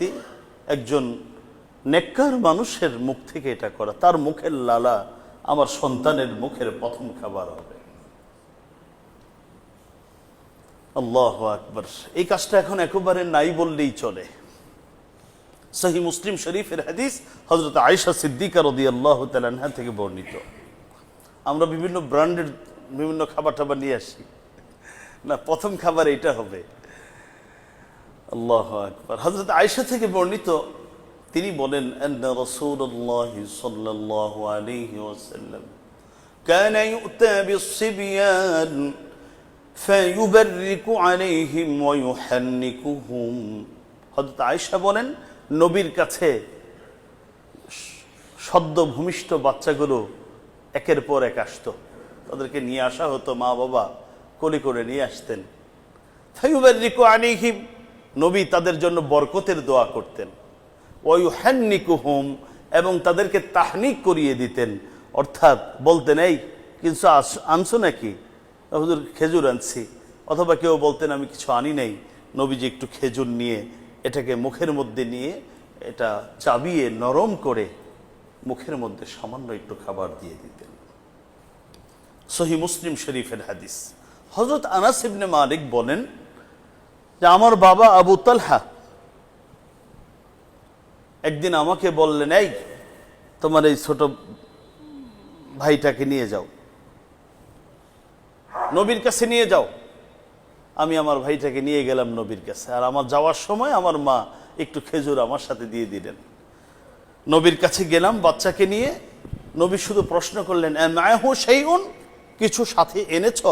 ব্যক্তি, একজন নেককার মানুষের মুখ থেকে এটা করা, তার মুখের লালা আমার সন্তানের মুখের প্রথম খাবার হবে। আল্লাহ আকবর। এই কাজটা এখন একেবারে নাই বললেই চলে। সহি মুসলিম শরীফের হাদিস হজরত আয়েশা সিদ্দিকা রদি আল্লাহ তালানহা থেকে বর্ণিত। আমরা বিভিন্ন ব্র্যান্ডের বিভিন্ন খাবার টাবার নিয়ে আসি। না, প্রথম খাবার এটা হবে। আল্লাহ আকবর হজরত আয়েশা থেকে বর্ণিত তিনি বলেন أن رسول الله صلى الله عليه وسلم كان يؤتى بالصبيان فيبرك عليهم ويحنكهم হযরত আয়েশা বলেন নবীর কাছে সদ্য ভূমিষ্ঠ বাচ্চাগুলো একের পর এক আসতো তাদেরকে নিয়ে আসা হতো মা বাবা কোলে করে নিয়ে আসতেন ফাইউবারিকু আলাইহিম নবী তাদের জন্য বরকতের দোয়া করতেন। ওয়ুহান্নিকুহুম, এবং তাদেরকে তাহনিক করিয়ে দিতেন। অর্থাৎ বলতেন, এই, কিছু আনছো নাকি? হুজুর, খেজুর আনছি। অথবা কেউ বলতেন, আমি কিছু আনি নাই। নবীজি একটু খেজুর নিয়ে এটাকে মুখের মধ্যে নিয়ে এটা চাবিয়ে নরম করে মুখের মধ্যে সামান্য একটু খাবার দিয়ে দিতেন। সহি মুসলিম শরীফের হাদিস। হজরত আনাস ইবনে মালিক বলেন যে আমার বাবা আবু তালহা একদিন আমাকে বললেন, এই, তোমার এই ছোট ভাইটাকে নিয়ে যাও। নবীর কাছে নিয়ে যাও। আমি আমার ভাইটাকে নিয়ে গেলাম নবীর কাছে। আর আমার যাওয়ার সময় আমার মা একটু খেজুর আমার সাথে দিয়ে দিলেন। নবীর কাছে গেলাম বাচ্চাকে নিয়ে। নবী শুধু প্রশ্ন করলেন কিছু সাথে এনেছ?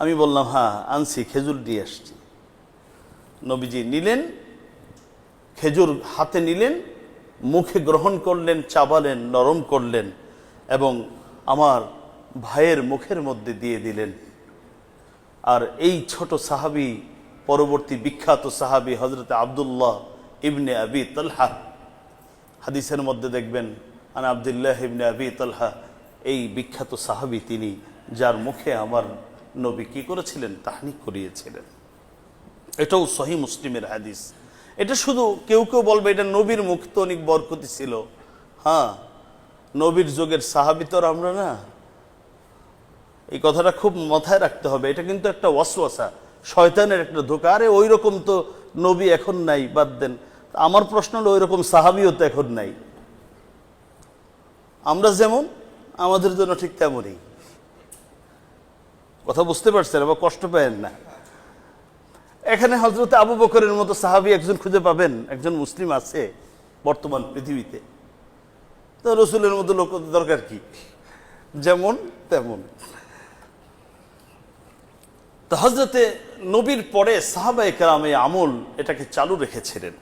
আমি বললাম হ্যাঁ আনছি, খেজুর দিয়ে আসছি। নবীজি নিলেন, খেজুর হাতে নিলেন, মুখে গ্রহণ করলেন, চাবালেন, নরম করলেন এবং আমার ভাইয়ের মুখের মধ্যে দিয়ে দিলেন। আর এই ছোট সাহাবি, পরবর্তী বিখ্যাত সাহাবি হজরত আবদুল্লাহ ইবনে আবি তালহা, হাদিসের মধ্যে দেখবেন, আন আবদুল্লাহ ইবনে আবি তালহা, এই বিখ্যাত সাহাবি তিনি, যার মুখে আমার নবী কি করেছিলেন? তাহনিক করিয়েছিলেন। এটাও সহি মুসলিমের হাদিস। এটা শুধু কেউ কেউ বলবে, এটা নবীর মুখ তো অনেক বরকতি ছিল। হ্যাঁ নবীর যুগের সাহাবি তো আর আমরা না। এই কথাটা খুব মাথায় রাখতে হবে। এটা কিন্তু একটা ওয়াসওয়াসা, শয়তানের একটা ধোকা। আরে ওই রকম তো নবী এখন নাই, বাদ দেন। আমার প্রশ্ন হলো ওই রকম সাহাবিও তো এখন নাই। আমরা যেমন, আমাদের জন্য ঠিক তেমনই। কথা বুঝতে পারছেন, আবার কষ্ট পেয়েন না। এখানে হজরত আবু বকরের মতো সাহাবি একজন খুঁজে পাবেন, একজন মুসলিম আছে বর্তমান পৃথিবীতে। তো রসুলের মতো লোক দরকার কি? যেমন তেমন। তো হজরতে নবীর পরে সাহাবা এই আমল এটাকে চালু রেখেছিলেন।